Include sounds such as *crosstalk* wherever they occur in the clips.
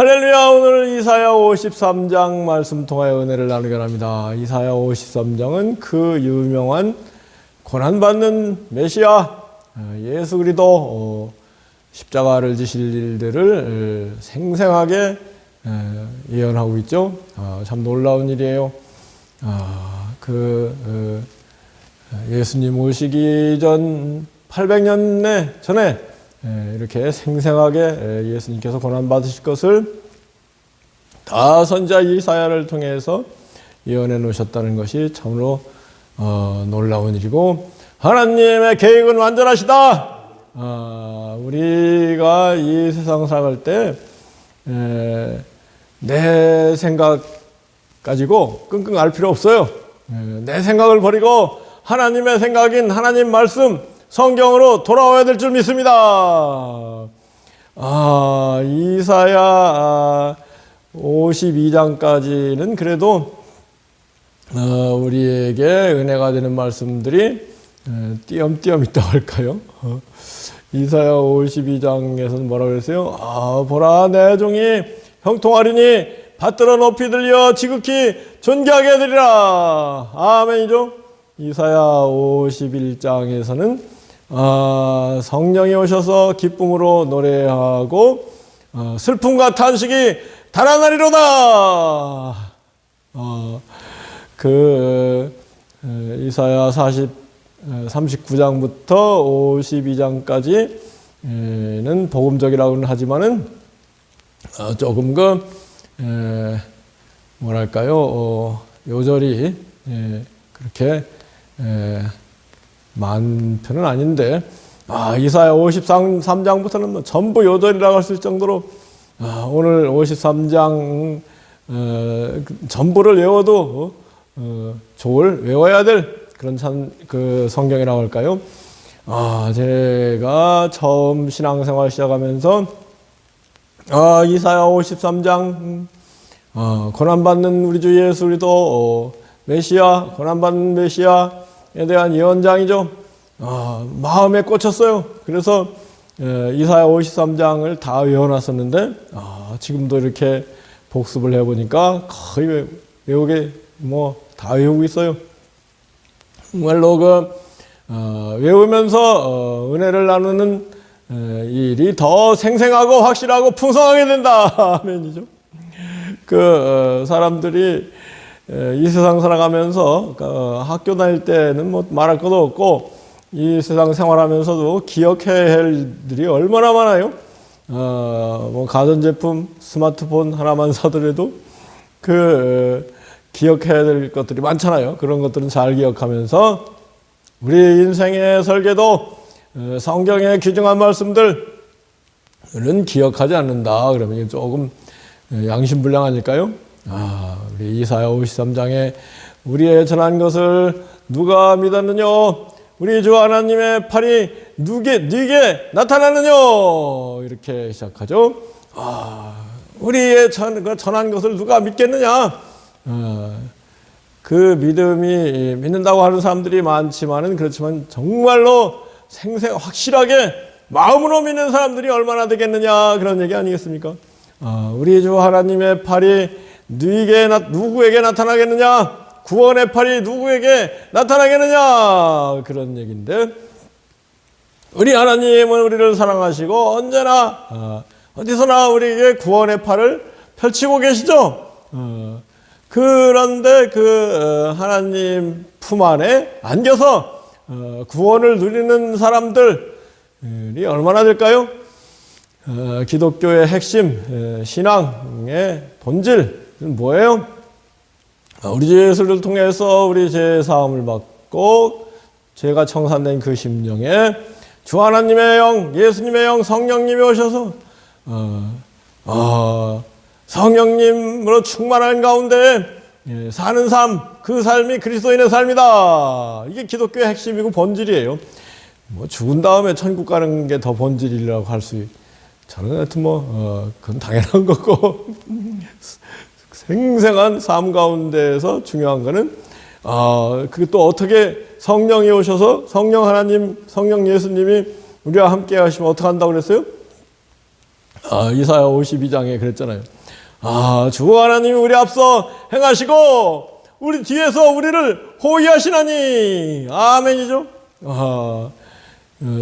할렐루야 오늘 이사야 53장 말씀 통하여 은혜를 나누게 합니다. 이사야 53장은 그 유명한 고난받는 메시아 어, 예수 그리도 어, 십자가를 지실 일들을 어, 생생하게 어, 예언하고 있죠. 아, 참 놀라운 일이에요. 아, 그 어, 예수님 오시기 전 800년 전에 예, 이렇게 생생하게 예, 예수님께서 고난 받으실 것을 다 선자 이사야를 통해서 예언해 놓으셨다는 것이 참으로 어, 놀라운 일이고 하나님의 계획은 완전하시다. 아, 우리가 이 세상 살아갈 때 내 생각 가지고 끙끙 알 필요 없어요. 예, 내 생각을 버리고 하나님의 생각인 하나님 말씀 성경으로 돌아와야 될 줄 믿습니다. 아, 이사야 아, 52장까지는 그래도 어, 우리에게 은혜가 되는 말씀들이 어, 띄엄띄엄 있다고 할까요? 어, 이사야 52장에서는 뭐라 그랬어요? 아, 보라, 내 종이 형통하리니 받들어 높이 들려 지극히 존귀하게 되리라. 아멘이죠? 이사야 51장에서는 아, 성령이 오셔서 기쁨으로 노래하고 어, 슬픔과 탄식이 달아나리로다. 어, 그 어, 이사야 40 39장부터 52장까지는 복음적이라고는 하지만은 어, 조금 그 에, 뭐랄까요 어, 요절이 예, 그렇게 에, 많은 편은 아닌데 아, 이사야 53장부터는 뭐 전부 요절이라고 할 정도로 아, 오늘 53장 어, 전부를 외워도 어, 좋을 외워야 될 그런 참 그 성경이라고 할까요? 아, 제가 처음 신앙생활 시작하면서 아, 이사야 53장 어, 고난받는 우리 주 예수 우리도 어, 메시아 고난받는 메시아에 대한 예언장이죠. 아, 마음에 꽂혔어요. 그래서 에, 이사야 53장을 다 외워놨었는데 아, 지금도 이렇게 복습을 해보니까 거의 외- 외우게 뭐 다 외우고 있어요. 정말로 그 어, 외우면서 어, 은혜를 나누는 에, 이 일이 더 생생하고 확실하고 풍성하게 된다. *laughs* 아멘이죠. 그 어, 사람들이 에, 이 세상 살아가면서 어, 학교 다닐 때는 뭐 말할 것도 없고 이 세상 생활하면서도 기억해야 할 일들이 얼마나 많아요. 어, 뭐 가전제품, 스마트폰 하나만 사더라도 그 어, 기억해야 될 것들이 많잖아요. 그런 것들은 잘 기억하면서 우리 인생의 설계도 어, 성경에 규정한 말씀들은 기억하지 않는다. 그러면 조금 어, 양심불량 아닐까요? 아, 우리 이사야 53장에 우리의 전한 것을 누가 믿었느냐? 우리 주 하나님의 팔이 누게 네게 나타나느냐? 이렇게 시작하죠. 아, 우리의 전, 그 전한 것을 누가 믿겠느냐? 어, 그 믿음이 믿는다고 하는 사람들이 많지만은 그렇지만 정말로 생생 확실하게 마음으로 믿는 사람들이 얼마나 되겠느냐 그런 얘기 아니겠습니까? 아, 우리 주 하나님의 팔이 나- 누구에게 나타나겠느냐? 구원의 팔이 누구에게 나타나겠느냐? 그런 얘기인데 우리 하나님은 우리를 사랑하시고 언제나 어, 어디서나 우리에게 구원의 팔을 펼치고 계시죠. 어, 그런데 그 어, 하나님 품 안에 안겨서 어, 구원을 누리는 사람들이 얼마나 될까요? 어, 기독교의 핵심 에, 신앙의 본질은 뭐예요? 아, 우리 주 예수를 통해서 우리 죄 사함을 받고 죄가 청산된 그 심령에 주 하나님의 영, 예수님의 영, 성령님이 오셔서 어, 어, 성령님으로 충만한 가운데 예, 사는 삶, 그 삶이 그리스도인의 삶이다. 이게 기독교의 핵심이고 본질이에요. 뭐 죽은 다음에 천국 가는 게 더 본질이라고 할 수, 저는 하여튼 뭐 어, 그건 당연한 거고 생생한 삶 가운데에서 중요한 거는 아, 그게 또 어떻게 성령이 오셔서 성령 하나님, 성령 예수님이 우리와 함께 하시면 어떻게 한다고 그랬어요? 아, 이사야 52장에 그랬잖아요. 아, 주 하나님이 우리 앞서 행하시고 우리 뒤에서 우리를 호위하시나니 아멘이죠. 아, 어,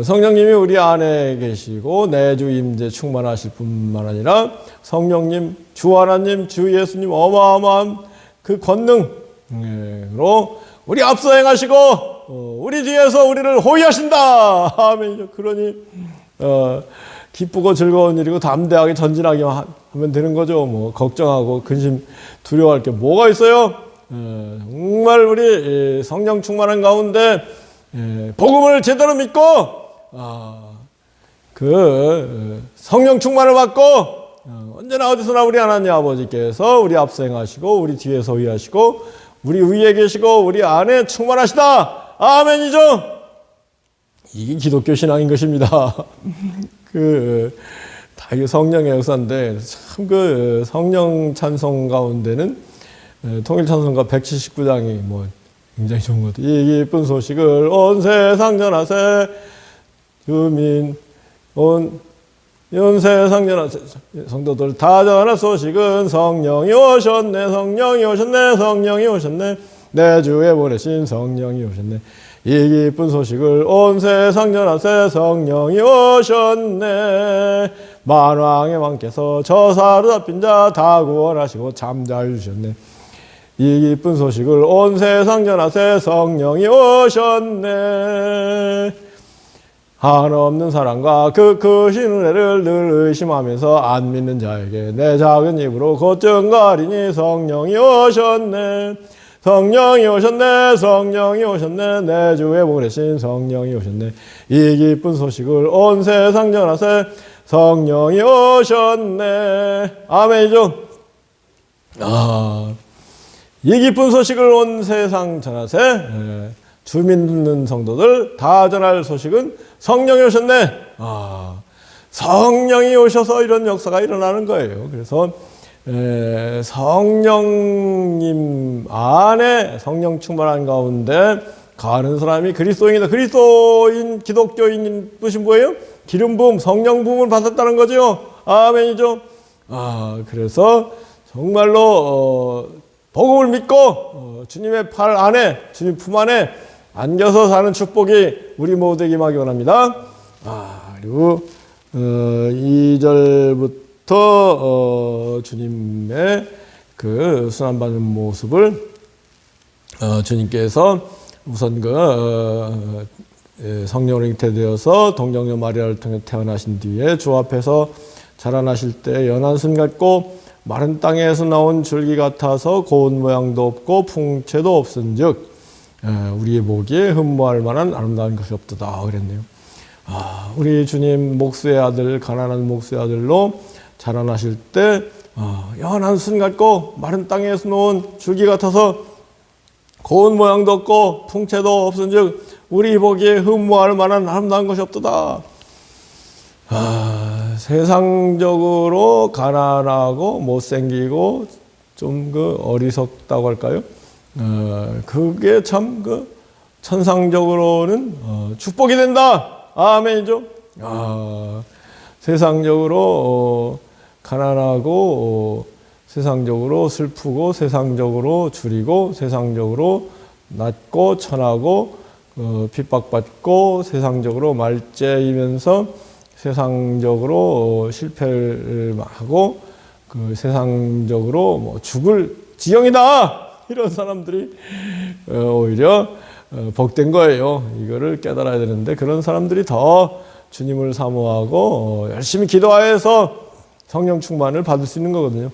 성령님이 우리 안에 계시고 내주 임재 충만하실 뿐만 아니라 성령님, 주 하나님, 주 예수님 어마어마한 그 권능으로 우리 앞서 행하시고 어, 우리 뒤에서 우리를 호위하신다. 아멘이죠. 그러니 어, 기쁘고 즐거운 일이고 담대하게 전진하게 하- 하면 되는 거죠. 뭐 걱정하고 근심 두려워할 게 뭐가 있어요? 어, 정말 우리 이 성령 충만한 가운데 예, 복음을 제대로 믿고 아, 그 어, 성령 충만을 받고 어, 언제나 어디서나 우리 하나님 아버지께서 우리 앞서 행하시고 우리 뒤에 서 위하시고 우리 위에 계시고 우리 안에 충만하시다. 아멘이죠. 이게 기독교 신앙인 것입니다. *laughs* 그, 다 이게 성령의 역사인데, 참 그 성령 찬송 가운데는 에, 통일 찬송가 179장이 뭐 굉장히 좋은 것 같아요. 이 기쁜 소식을 온 세상 전하세, 주민, 온, 온 세상 전하세, 성도들 다 전할 소식은 성령이 오셨네, 성령이 오셨네, 성령이 오셨네, 내 주에 보내신 성령이 오셨네. 이 기쁜 소식을 온 세상 전하세. 성령이 오셨네. 만왕의 왕께서 저 사로 잡힌 자 다 구원하시고 잠자해 주셨네 이 기쁜 소식을 온 세상 전하세 성령이 오셨네. 한없는 사랑과 그 크신 은혜를 늘 의심하면서 안 믿는 자에게 내 작은 입으로 곧정가리니 성령이 오셨네. 성령이 오셨네 성령이 오셨네. 내 주에 보내신 성령이 오셨네. 이 기쁜 소식을 온 세상 전하세 성령이 오셨네. 아멘이죠? 아, 이 기쁜 소식을 온 세상 전하세 예, 주 믿는 성도들 다 전할 소식은 성령이 오셨네 아, 성령이 오셔서 이런 역사가 일어나는 거예요 그래서 에, 성령님 안에 성령 충만한 가운데 가는 사람이 그리스도인이다. 그리스도인 기독교인 뜻이 뭐예요? 기름 부음, 성령 부음을 받았다는 거죠. 아멘이죠. 아 그래서 정말로 어, 복음을 믿고 어, 주님의 팔 안에 주님 품 안에 안겨서 사는 축복이 우리 모두에게 임하기 원합니다. 아 그리고 어, 2절부터 어, 주님의 그 순환받는 모습을 어, 주님께서 우선 그 어, 예, 성령으로 잉태되어서 동정녀 마리아를 통해 태어나신 뒤에 주 앞에서 자라나실 때 연한 순 같고 마른 땅에서 나온 줄기 같아서 고운 모양도 없고 풍채도 없은즉 예, 우리의 보기에 흠모할 만한 아름다운 것이 없도다 그랬네요. 아, 우리 주님 목수의 아들 가난한 목수의 아들로 자라나실 때 어, 연한 순 같고 마른 땅에서 놓은 줄기 같아서 고운 모양도 없고 풍채도 없은즉 우리 보기에 흠모할 만한 아름다운 것이 없도다. 아, 세상적으로 가난하고 못생기고 좀 그 어리석다고 할까요? 어, 그게 참 그 천상적으로는 어, 축복이 된다. 아멘이죠. 아, 세상적으로 어, 가난하고 어, 세상적으로 슬프고 세상적으로 줄이고 세상적으로 낮고 천하고 어, 핍박받고 세상적으로 말째이면서 세상적으로 어, 실패를 하고 그 세상적으로 뭐 죽을 지경이다 이런 사람들이 어, 오히려 어, 복된 거예요. 이거를 깨달아야 되는데 그런 사람들이 더 주님을 사모하고 어, 열심히 기도하여서 성령 충만을 받을 수 있는 거거든요.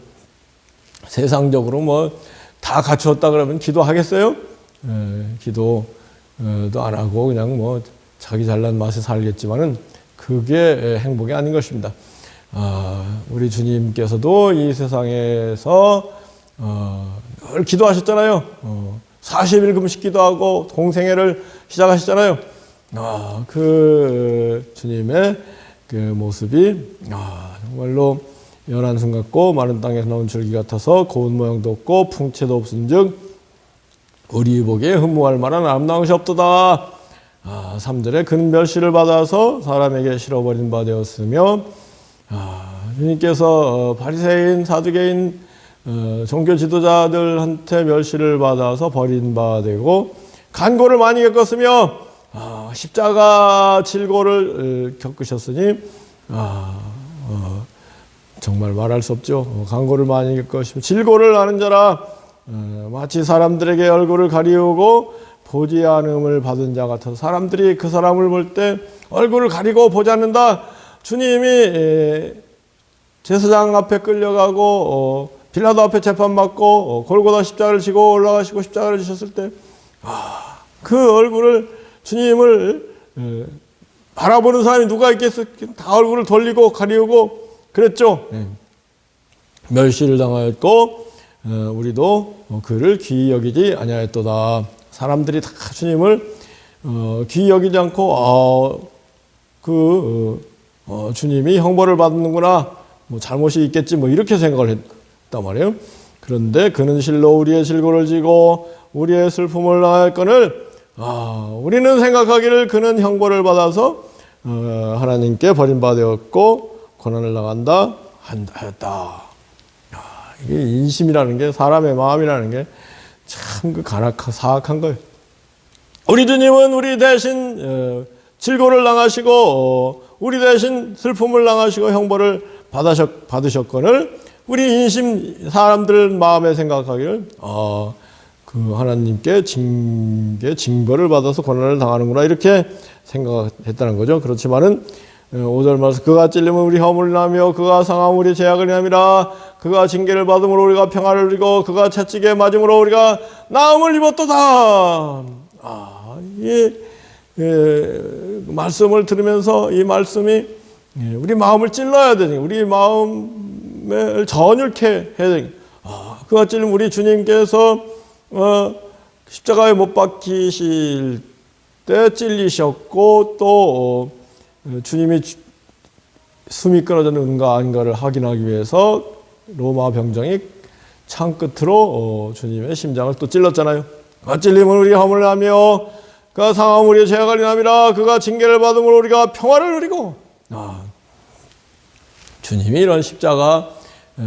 세상적으로 뭐 다 갖추었다 그러면 기도하겠어요? 에, 기도도 안 하고 그냥 뭐 자기 잘난 맛에 살겠지만은 그게 행복이 아닌 것입니다. 아, 우리 주님께서도 이 세상에서 어, 늘 기도하셨잖아요. 어, 40일 금식 기도하고 공생애를 시작하셨잖아요. 아, 그 주님의 그 모습이 아, 정말로 연한 순 같고 마른 땅에서 나온 줄기 같아서 고운 모양도 없고 풍채도 없은 즉 우리 보기에 흠모할 만한 아름다운 것이 없도다. 아, 3절에 그는 멸시를 받아서 사람에게 실어버린 바 되었으며 아, 주님께서 어, 바리새인, 사두개인, 어, 종교 지도자들한테 멸시를 받아서 버린 바 되고 간고를 많이 겪었으며 아, 십자가 질고를 어, 겪으셨으니 아, 어, 정말 말할 수 없죠. 어, 간고를 많이 겪으시고 질고를 하는 자라 어, 마치 사람들에게 얼굴을 가리우고 보지 않음을 받은 자 같아서 사람들이 그 사람을 볼 때 얼굴을 가리고 보지 않는다. 주님이 에, 제사장 앞에 끌려가고 어, 빌라도 앞에 재판받고 어, 골고다 십자가를 지고 올라가시고 십자가를 지셨을 때 그 얼굴을 주님을 에, 바라보는 사람이 누가 있겠어? 다 얼굴을 돌리고 가리우고 그랬죠. 예. 멸시를 당하였고 어, 우리도 어, 그를 귀히 여기지 아니하였도다. 사람들이 다 주님을 어, 귀히 여기지 않고 어, 그 어, 주님이 형벌을 받는구나. 뭐 잘못이 있겠지 뭐 이렇게 생각을 했단 말이에요. 그런데 그는 실로 우리의 질고를 지고 우리의 슬픔을 나할 건을 아, 우리는 생각하기를 그는 형벌을 받아서 어, 하나님께 버림받았고 고난을 나간다 하였다. 아, 이게 인심이라는 게 사람의 마음이라는 게 참그 간악한 사악한 거예요. 우리 주님은 우리 대신 어, 질고를 당하시고 어, 우리 대신 슬픔을 당하시고 형벌을 받으셨, 받으셨거늘 우리 인심 사람들 마음에 생각하기를 어, 그 하나님께 징계 징벌을 받아서 고난을 당하는구나 이렇게 생각했다는 거죠. 그렇지만은 5절 말씀 그가 찔림은 우리 허물을 나며 그가 상함 우리 제약을 남이라. 그가 징계를 받음으로 우리가 평화를 누리고 그가 채찍에 맞음으로 우리가 나음을 입었도다. 아, 이 예, 말씀을 들으면서 이 말씀이 예, 우리 마음을 찔러야 되니 우리 마음을 전율케 해야 되니 아, 그가 찔림 우리 주님께서 어, 십자가에 못 박히실 때 찔리셨고 또 어, 주님이 주- 숨이 끊어졌는가 아닌가를 확인하기 위해서 로마 병정이 창 끝으로 어, 주님의 심장을 또 찔렀잖아요. 그가 찔림은 우리 허물을 하며 그가 상함 우리의 죄악을 인함이라 그가 징계를 받음으로 우리가 평화를 누리고 아, 주님이 이런 십자가 에,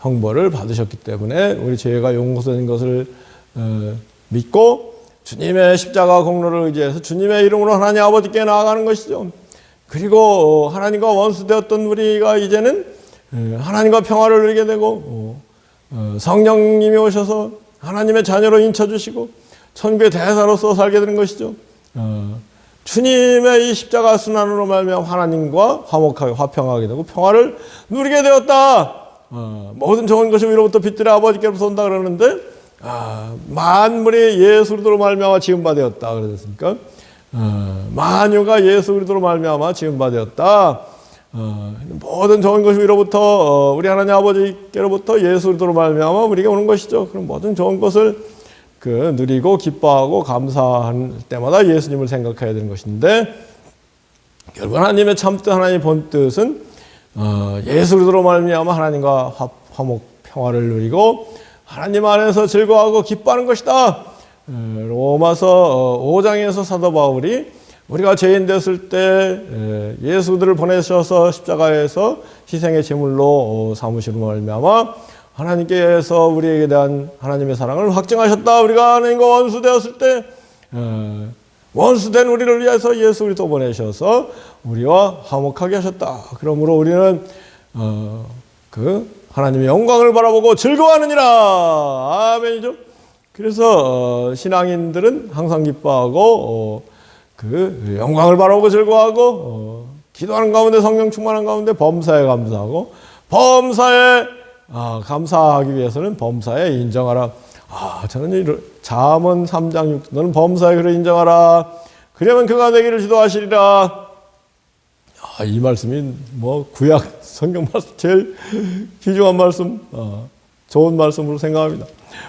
형벌을 받으셨기 때문에 우리 죄가 용서된 것을 어, 믿고 주님의 십자가 공로를 의지해서 주님의 이름으로 하나님 아버지께 나아가는 것이죠. 그리고 하나님과 원수되었던 우리가 이제는 에, 하나님과 평화를 누리게 되고 어, 어, 성령님이 오셔서 하나님의 자녀로 인쳐주시고 천국의 대사로서 살게 되는 것이죠. 어, 주님의 이 십자가 순환으로 말미암아 하나님과 화목하게 화평하게 되고 평화를 누리게 되었다. 어, 모든 좋은 것이 위로부터 빛들의 아버지께로부터 온다 그러는데 아, 만물이 예수 그리스도로 말미암아 지은 바 되었다 그러셨습니까? 어, 만유가 예수 그리스도로 말미암아 지은 바 되었다. 어, 모든 좋은 것이 위로부터 어, 우리 하나님 아버지께로부터 예수 그리스도로 말미암아 우리에게 오는 것이죠. 그럼 모든 좋은 것을 그 누리고 기뻐하고 감사할 때마다 예수님을 생각해야 되는 것인데 결국 하나님의 참뜻 하나님의 본뜻은 어, 예수 그리스도로 말미암아 하나님과 화, 화목 평화를 누리고 하나님 안에서 즐거워하고 기뻐하는 것이다. 어, 로마서 5장에서 사도 바울이 우리가 죄인 됐을 때 에, 예수들을 보내셔서 십자가에서 희생의 제물로 어, 삼으시는 말미암아 하나님께서 우리에게 대한 하나님의 사랑을 확증하셨다. 우리가 하나님과 원수 되었을 때 어, 원수된 우리를 위해서 예수 그리스도 보내셔서 우리와 화목하게 하셨다. 그러므로 우리는 어, 그 하나님의 영광을 바라보고 즐거워하느니라. 아멘이죠. 그래서 어, 신앙인들은 항상 기뻐하고 어, 그 영광을 바라보고 즐거워하고 어, 기도하는 가운데 성령 충만한 가운데 범사에 감사하고 범사에 아, 감사하기 위해서는 범사에 인정하라. 아, 저는 이 잠언 3장 6 너는 범사에 그를 인정하라. 그러면 그가 내기를 지도하시리라. 아, 이 말씀이 뭐 구약 성경 말씀 제일 귀중한 말씀, 어, 좋은 말씀으로 생각합니다.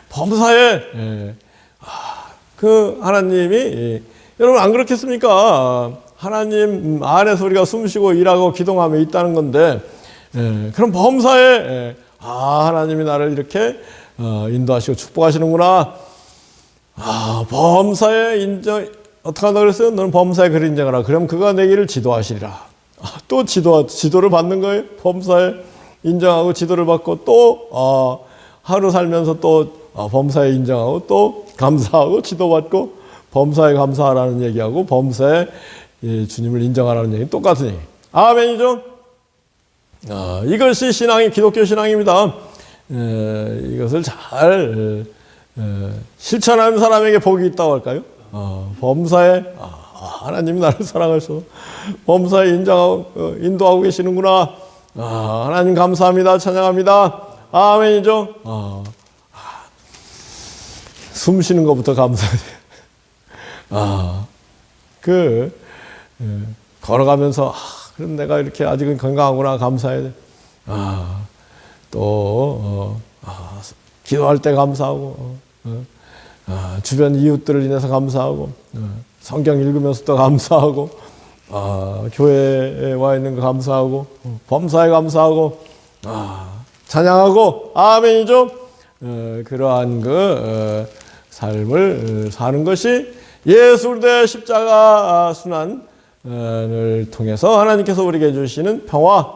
범사에 예, 아, 그 하나님이 예, 여러분 안 그렇겠습니까? 하나님 안에서 우리가 숨쉬고 일하고 기동하며 있다는 건데 예, 그럼 범사에 예, 아 하나님이 나를 이렇게 어, 인도하시고 축복하시는구나. 아 범사에 인정 어떻게 한다 그랬어요? 너는 범사에 그를 인정하라. 그럼 그가 내 길을 지도하시리라. 아, 또 지도 지도를 받는 거예요. 범사에 인정하고 지도를 받고 또 아, 하루 살면서 또 아, 범사에 인정하고 또 감사하고 지도받고 범사에 감사하라는 얘기하고 범사에 예, 주님을 인정하라는 얘기 똑같은 얘기. 아멘이죠. 아, 이것이 신앙이 기독교 신앙입니다. 에, 이것을 잘 에, 실천하는 사람에게 복이 있다고 할까요? 아, 범사에 아, 하나님 나를 사랑하셔서 범사에 인정하고 어, 인도하고 계시는구나. 아, 하나님 감사합니다. 찬양합니다. 아멘이죠. 아, 아, 숨 쉬는 것부터 감사해요. 아, 그 에, 걸어가면서 아, 그럼 내가 이렇게 아직은 건강하구나 감사해야 돼. 아, 또 어, 아, 기도할 때 감사하고 어, 어, 아, 주변 이웃들을 인해서 감사하고 어, 성경 읽으면서 또 감사하고 아, 교회에 와 있는 거 감사하고 어, 범사에 감사하고 아, 찬양하고 아멘이죠. 어, 그러한 그 어, 삶을 어, 사는 것이 그리스도의 십자가 순환을 통해서 하나님께서 우리에게 주시는 평화,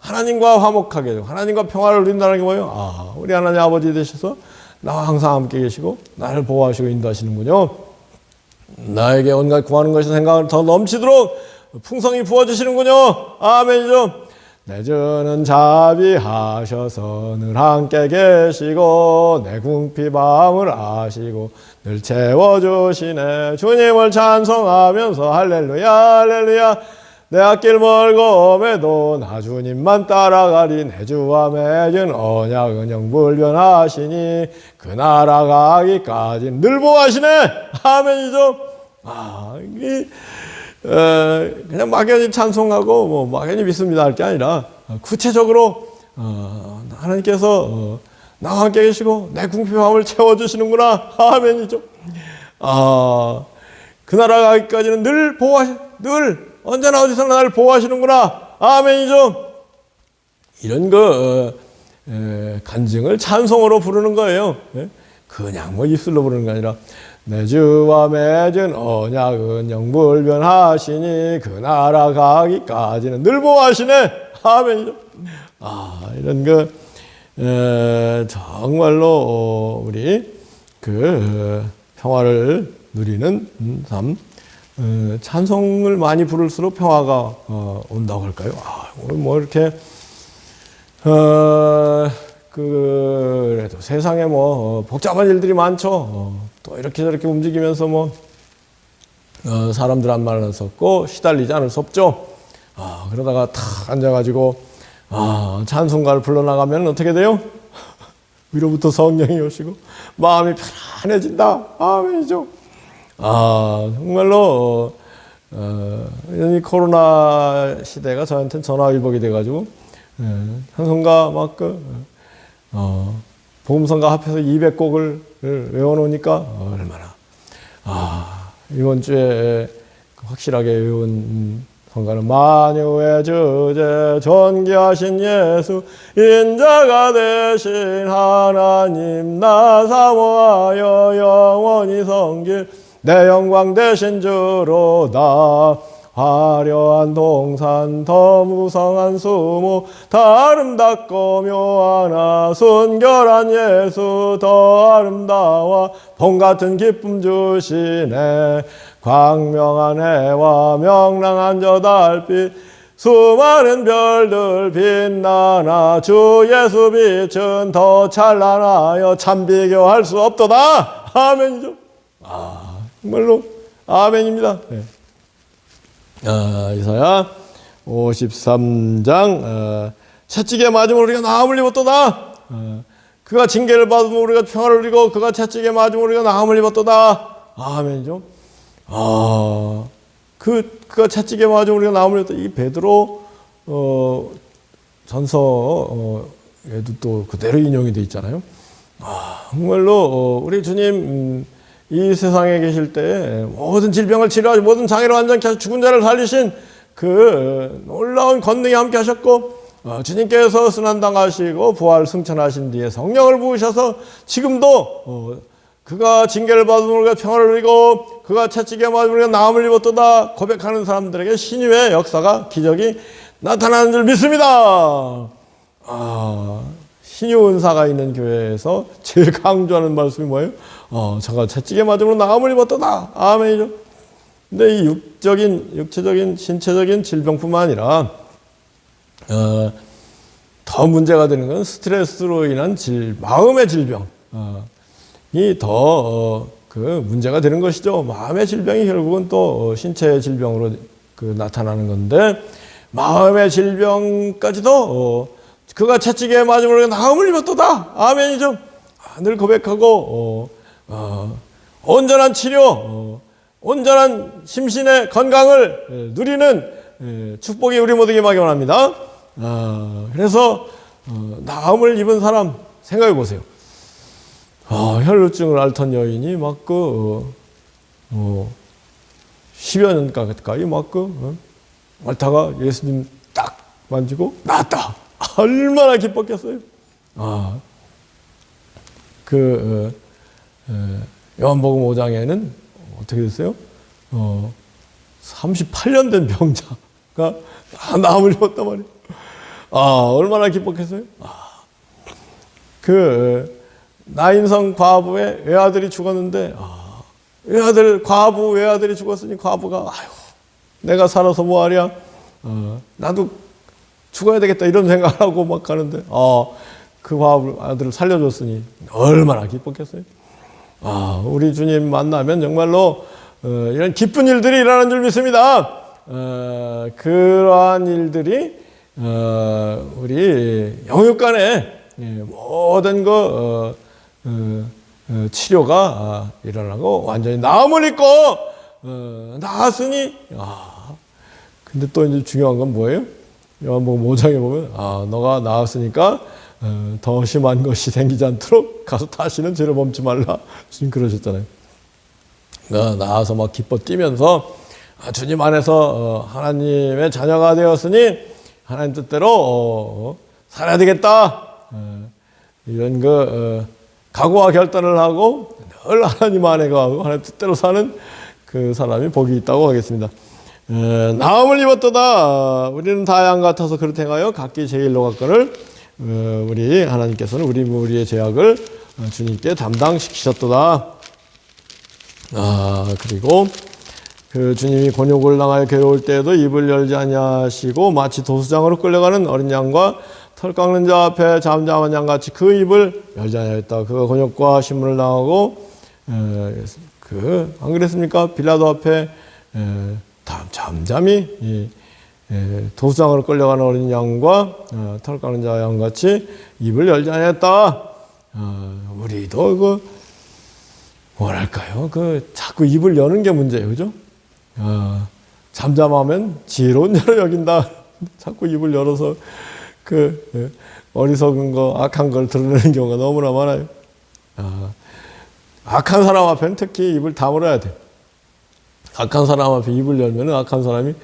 하나님과 화목하게 되고 하나님과 평화를 누린다는 게 뭐예요? 아, 우리 하나님 아버지 되셔서 나와 항상 함께 계시고 나를 보호하시고 인도하시는군요. 나에게 온갖 구하는 것이 생각을 더 넘치도록 풍성히 부어주시는군요. 아멘이죠. 내 주는 자비하셔서 늘 함께 계시고 내 궁피 마음을 아시고 늘 채워주시네 주님을 찬송하면서 할렐루야 할렐루야 내 앞길 멀고 매도 나 주님만 따라가리 내 주와 맺은 언약 은 영 불변하시니 그 나라 가기까지 늘 보하시네. 아멘이죠? 아 이게 에, 그냥 막연히 찬송하고 뭐 막연히 믿습니다 할 게 아니라 어, 구체적으로 어, 하나님께서 어, 나와 함께 계시고 내 궁핍함을 채워주시는구나. 아멘이죠. 아, 그 나라 가기까지는 늘 보호하시, 늘 언제나 어디서나 나를 보호하시는구나 아멘이죠. 이런 거 어, 에, 간증을 찬송으로 부르는 거예요. 예? 그냥 뭐 입술로 부르는 게 아니라 내 주와 맺은 언약은 영불변하시니 그 나라 가기까지는 늘 보호하시네. 아멘이죠. 아 이런 그 에, 정말로 어, 우리 그 어, 평화를 누리는 음, 삶 어, 찬송을 많이 부를수록 평화가 어, 온다고 할까요? 아, 오늘 뭐 이렇게 어, 그래도 세상에 뭐 어, 복잡한 일들이 많죠. 어, 또 이렇게 저렇게 움직이면서 뭐 어, 사람들 한 말을 섞고 시달리지 않을 수 없죠. 아, 그러다가 탁 앉아가지고 아, 찬송가를 불러나가면 어떻게 돼요? *laughs* 위로부터 성령이 오시고 마음이 편안해진다. 아멘이죠. 아, 정말로 어, 이 코로나 시대가 저한테는 전화위복이 돼가지고 예, 찬송가 막 그 어, 복음성가 합해서 200곡을 외워놓으니까 얼마나. 아 이번 주에 확실하게 외운 성가는 만유의 주제 존귀하신 예수 인자가 되신 하나님 나 사모하여 영원히 섬길 내 영광 되신 주로다. 화려한 동산 더 무성한 수모 더 아름답고 묘하나 순결한 예수 더 아름다워 봄 같은 기쁨 주시네. 광명한 해와 명랑한 저 달빛 수많은 별들 빛나나 주 예수 빛은 더 찬란하여 참 비교할 수 없도다. 아멘이죠 아 정말로 아멘입니다 네. 아, 이사야 53장 어, 채찍에 맞으면 우리가 나음을 입었도다. 어, 그가 징계를 받으면 우리가 평화를 누리고 그가 채찍에 맞으면 우리가 나음을 입었도다. 아멘이죠. 아, 그 그가 채찍에 맞으면 우리가 나음을 입었다. 이 베드로 어, 전서 어, 에도 또 그대로 인용이 돼 있잖아요. 아, 정말로 어, 우리 주님 음, 이 세상에 계실 때 모든 질병을 치료하시 모든 장애를 완전케 하시 죽은 자를 살리신 그 놀라운 권능이 함께 하셨고 어, 주님께서 순환당하시고 부활 승천하신 뒤에 성령을 부으셔서 지금도 어, 그가 징계를 받음으로 평화를 누리고 그가 채찍에 맞음으로 나음을 입었도다 고백하는 사람들에게 신유의 역사가 기적이 나타나는 줄 믿습니다. 아, 신유 은사가 있는 교회에서 제일 강조하는 말씀이 뭐예요? 어, 저가 채찍에 맞음으로 나음을 입었도다. 아멘이죠. 근데 이 육적인, 육체적인, 신체적인 질병뿐만 아니라 어, 더 문제가 되는 건 스트레스로 인한 질, 마음의 질병. 어, 이더 그 문제가 되는 것이죠. 마음의 질병이 결국은 또 어, 신체 질병으로 그 나타나는 건데 마음의 질병까지도 어, 그가 채찍에 맞음으로 나음을 입었도다. 아멘이죠. 아, 늘 고백하고 어, 어, 온전한 치료, 어, 온전한 심신의 건강을 예, 누리는 예, 축복이 우리 모두에게 임하기 원합니다. 아, 그래서 어, 나음을 입은 사람 생각해 보세요. 아, 혈루증을 앓던 여인이 막 그, 어, 어, 10여 년 가까이 막 그, 어, 앓다가 예수님 딱 만지고 나았다. *laughs* 얼마나 기뻤겠어요. 아, 그, 어, 어, 요한복음 5장에는 어떻게 됐어요? 어, 38년 된 병자가 다 나음을 입었단 말이에요. 아, 얼마나 기뻤겠어요? 아, 그, 나인성 과부의 외아들이 죽었는데 아, 외아들 과부 외아들이 죽었으니 과부가 아유 내가 살아서 뭐하랴 어, 나도 죽어야 되겠다 이런 생각하고 막 하는데 어, 그 과부 아들을 살려줬으니 얼마나 기뻤겠어요. 아 우리 주님 만나면 정말로 어, 이런 기쁜 일들이 일어나는 줄 믿습니다. 어, 그러한 일들이 어, 우리 영육간에 예, 모든 거 어, 어, 어, 치료가 아, 일어나고 완전히 나음을 입고 어, 나았으니 아 근데 또 이제 중요한 건 뭐예요? 요한복음 5장에 보면 아 너가 나았으니까 어, 더 심한 것이 생기지 않도록 가서 다시는 죄를 범치 말라 주님 그러셨잖아요. 어, 나와서 막 기뻐 뛰면서 아, 주님 안에서 어, 하나님의 자녀가 되었으니 하나님 뜻대로 어, 살아야 되겠다. 어, 이런 그 어, 각오와 결단을 하고 늘 하나님 안에 가고 하나님 뜻대로 사는 그 사람이 복이 있다고 하겠습니다. 에, 나음을 입었도다. 우리는 다 양 같아서 그렇게 행하여 각기 제 일로 갔거늘 어, 우리 하나님께서는 우리 우리의 죄악을 어, 주님께 담당시키셨도다. 아 그리고 그 주님이 곤욕을 당하여 괴로울 때에도 입을 열지 아니하시고 마치 도수장으로 끌려가는 어린 양과 털 깎는 자 앞에 잠잠한 양같이 그 입을 열지 아니하였다. 그가 곤욕과 신문을 당하고 그안 그랬습니까? 빌라도 앞에 에, 잠잠히 이, 에, 도수장으로 끌려가는 어린 양과 어, 털 깎는 자 양같이 입을 열지 아니하였다. 어, 우리도 그 뭐랄까요? 그 자꾸 입을 여는 게 문제예요, 그죠? 어, 잠잠하면 지혜로운 자로 여긴다. *laughs* 자꾸 입을 열어서 그 예, 어리석은 거, 악한 걸 드러내는 경우가 너무나 많아요. 아, 악한 사람 앞에는 특히 입을 다물어야 돼. 악한 사람 앞에 입을 열면 악한 사람이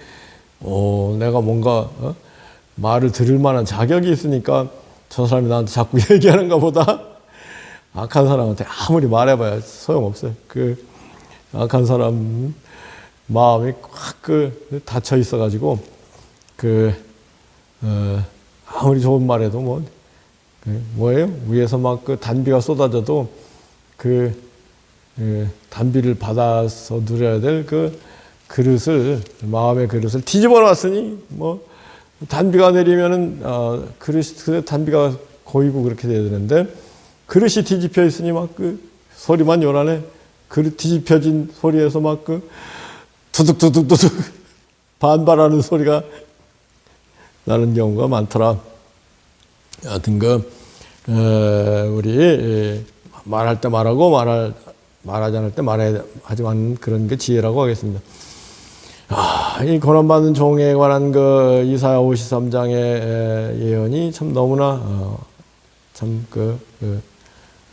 어, 내가 뭔가 어? 말을 들을 만한 자격이 있으니까 저 사람이 나한테 자꾸 *laughs* 얘기하는가 보다. 악한 사람한테 아무리 말해봐야 소용없어요. 그 악한 사람 마음이 꽉 그 닫혀 있어가지고 그 어, 아무리 좋은 말해도 뭐 그 뭐예요? 위에서 막 그 단비가 쏟아져도 그, 그 단비를 받아서 누려야 될그 그릇을 마음의 그릇을 뒤집어 놨으니 뭐 단비가 내리면은 어, 그릇 그 단비가 고이고 그렇게 돼야 되는데 그릇이 뒤집혀 있으니 막 그 소리만 요란해 그릇 뒤집혀진 소리에서 막 그 두둑두둑두둑 반발하는 소리가 나는 경우가 많더라. 하여튼 그 에, 우리 말할 때 말하고 말할 말하지 않을 때 말해야 하지만 그런 게 지혜라고 하겠습니다. 아, 이 고난받는 종에 관한 그 이사야 53장의 예언이 참 너무나 어, 참그 그,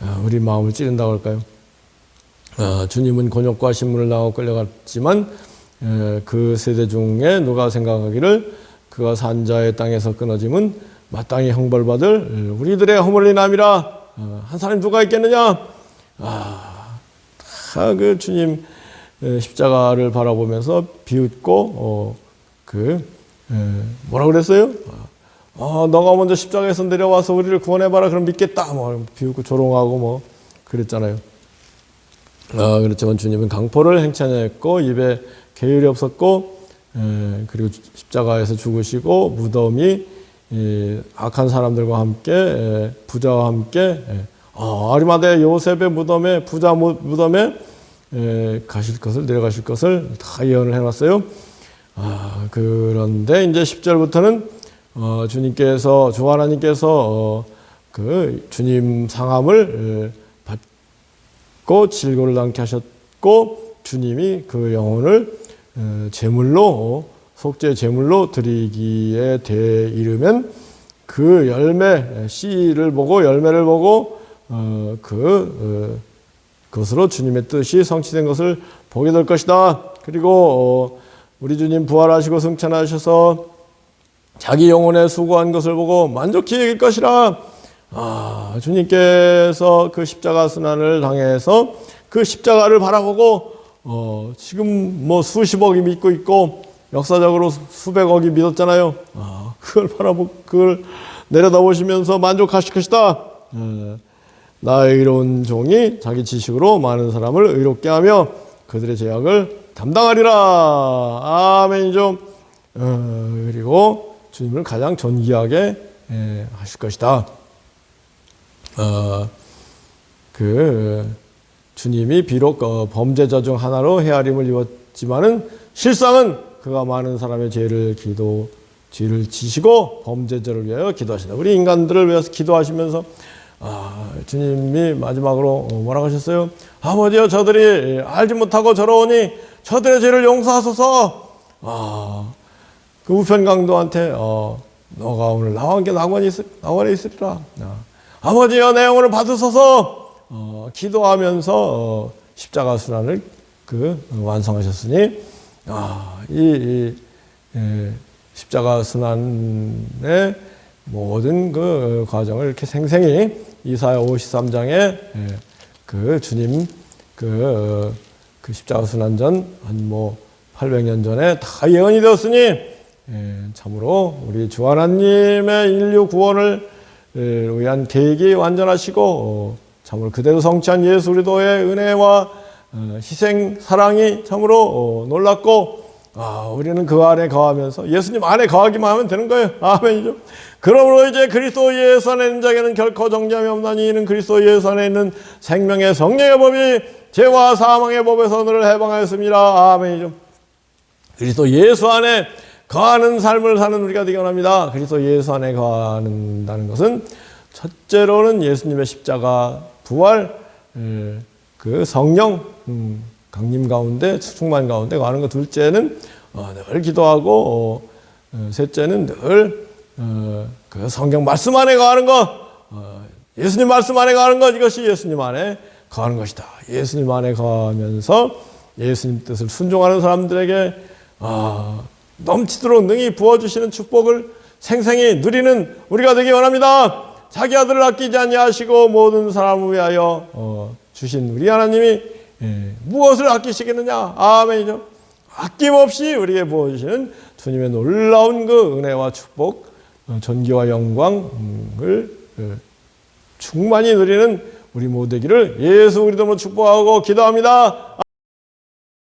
어, 우리 마음을 찌른다고 할까요? 어, 주님은 곤욕과 신문을 당하고 끌려갔지만 에, 그 세대 중에 누가 생각하기를 그가 산자의 땅에서 끊어짐은 마땅히 형벌받을 우리들의 허물이 남이라 어, 한 사람이 누가 있겠느냐 아, 다그 주님 에, 십자가를 바라보면서 비웃고 어, 그 에, 뭐라 그랬어요? 아, 너가 먼저 십자가에서 내려와서 우리를 구원해봐라 그럼 믿겠다 뭐 비웃고 조롱하고 뭐 그랬잖아요. 아, 그렇지만 주님은 강포를 행차했고 입에 계율이 없었고 에, 그리고 십자가에서 죽으시고 무덤이 이, 악한 사람들과 함께 에, 부자와 함께 에, 아, 아리마대 요셉의 무덤에 부자 무- 무덤에 에, 가실 것을 내려가실 것을 다 예언을 해놨어요. 아, 그런데 이제 10절부터는 어, 주님께서 주 하나님께서 어, 그 주님 상함을 에, 받고 질고를 당케 하셨고 주님이 그 영혼을 어, 제물로 속죄 제물로 드리기에 돼 이르면 그 열매 씨를 보고 열매를 보고 어, 그 어, 그것으로 주님의 뜻이 성취된 것을 보게 될 것이다. 그리고 어, 우리 주님 부활하시고 승천하셔서 자기 영혼에 수고한 것을 보고 만족히 여길 것이라. 아, 주님께서 그 십자가 순환을 당해서 그 십자가를 바라보고 어, 지금 뭐 수십억이 믿고 있고 역사적으로 수- 수백억이 믿었잖아요. 아, 그걸 바라보고 그걸 내려다보시면서 만족하실 것이다. 예. 나의 의로운 종이 자기 지식으로 많은 사람을 의롭게 하며 그들의 죄악을 담당하리라. 아멘이죠. 어, 그리고 주님을 가장 존귀하게 예, 하실 것이다. 어, 그 주님이 비록 어, 범죄자 중 하나로 헤아림을 입었지만은 실상은 그가 많은 사람의 죄를 기도 죄를 지시고 범죄자를 위하여 기도하신다. 우리 인간들을 위해서 기도하시면서 아, 주님이 마지막으로 어, 뭐라고 하셨어요? 아버지여 저들이 알지 못하고 저러오니 저들의 죄를 용서하소서. 아, 그 우편 강도한테 어, 너가 오늘 나와 함께 낙원에, 있, 낙원에 있으리라. 아, 아버지여 내 영혼을 받으소서. 어, 기도하면서 어, 십자가 순환을 그 어, 완성하셨으니 아, 이, 이 예, 십자가 순환의 모든 그 과정을 이렇게 생생히 이사야 53장에 예, 그 주님 그, 어, 그 십자가 순환전 한 뭐 800년 전에 다 예언이 되었으니 예, 참으로 우리 주 하나님의 인류 구원을 예, 위한 계획이 완전하시고 어, 참으로 그대로 성취한 예수 그리스도의 은혜와 어, 희생 사랑이 참으로 어, 놀랍고 아, 우리는 그 안에 거하면서 예수님 안에 거하기만 하면 되는 거예요. 아멘이죠. 그러므로 이제 그리스도 예수 안에 있는 자에게는 결코 정죄함이 없나니 이는 그리스도 예수 안에 있는 생명의 성령의 법이 죄와 사망의 법에서 너를 해방하였습니다. 아멘이죠. 그리스도 예수 안에 거하는 삶을 사는 우리가 되기 원합니다. 그리스도 예수 안에 거하는다는 것은 첫째로는 예수님의 십자가 부활 에, 그 성령 음, 강림 가운데 충만 가운데 거하는 것 둘째는 어, 늘 기도하고 어, 어, 셋째는 늘 어, 그 성경 말씀 안에 거하는 것 어, 예수님 말씀 안에 거하는 것 이것이 예수님 안에 거하는 것이다. 예수님 안에 거하면서 예수님 뜻을 순종하는 사람들에게 아, 넘치도록 능히 부어주시는 축복을 생생히 누리는 우리가 되기 원합니다. 자기 아들을 아끼지 아니하시고 모든 사람을 위하여 어, 주신 우리 하나님이 예, 무엇을 아끼시겠느냐? 아멘이죠. 아낌없이 우리에게 부어주시는 주님의 놀라운 그 은혜와 축복, 어, 존귀와 영광을 어, 충만히 누리는 우리 모두기를 예수 그리스도로 축복하고 기도합니다.